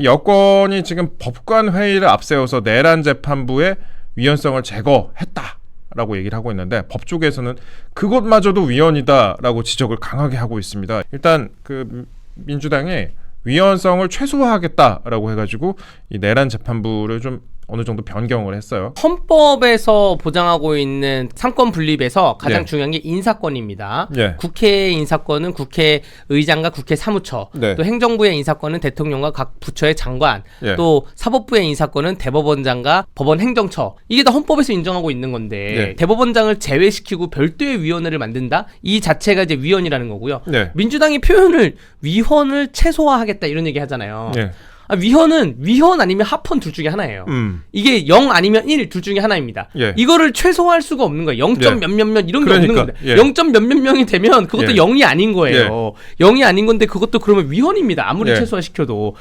이 여권이 지금 법관 회의를 앞세워서 내란 재판부의 위헌성을 제거했다라고 얘기를 하고 있는데 법 쪽에서는 그것마저도 위헌이다라고 지적을 강하게 하고 있습니다. 일단 그 민주당이 위헌성을 최소화하겠다라고 해가지고 이 내란 재판부를 좀 어느 정도 변경을 했어요. 헌법에서 보장하고 있는 상권 분립에서 가장 네. 중요한 게 인사권입니다. 예. 국회의 인사권은 국회 의장과 국회 사무처, 네. 또 행정부의 인사권은 대통령과 각 부처의 장관, 예. 또 사법부의 인사권은 대법원장과 법원 행정처. 이게 다 헌법에서 인정하고 있는 건데 네. 대법원장을 제외시키고 별도의 위원회를 만든다? 이 자체가 이제 위헌이라는 거고요. 네. 민주당이 표현을 위헌을 최소화하겠다 이런 얘기 하잖아요. 예. 아, 위헌은 위헌 아니면 합헌 둘 중에 하나예요. 음. 이게 0 아니면 1 둘 중에 하나입니다. 예. 이거를 최소화할 수가 없는 거예요. 0점 예. 몇몇 몇 이런 게 그러니까, 없는 겁니다. 예. 0점 몇몇 명이 되면 그것도 예. 0이 아닌 거예요. 0이 아닌 건데 그것도 그러면 위헌입니다. 아무리 예. 최소화시켜도.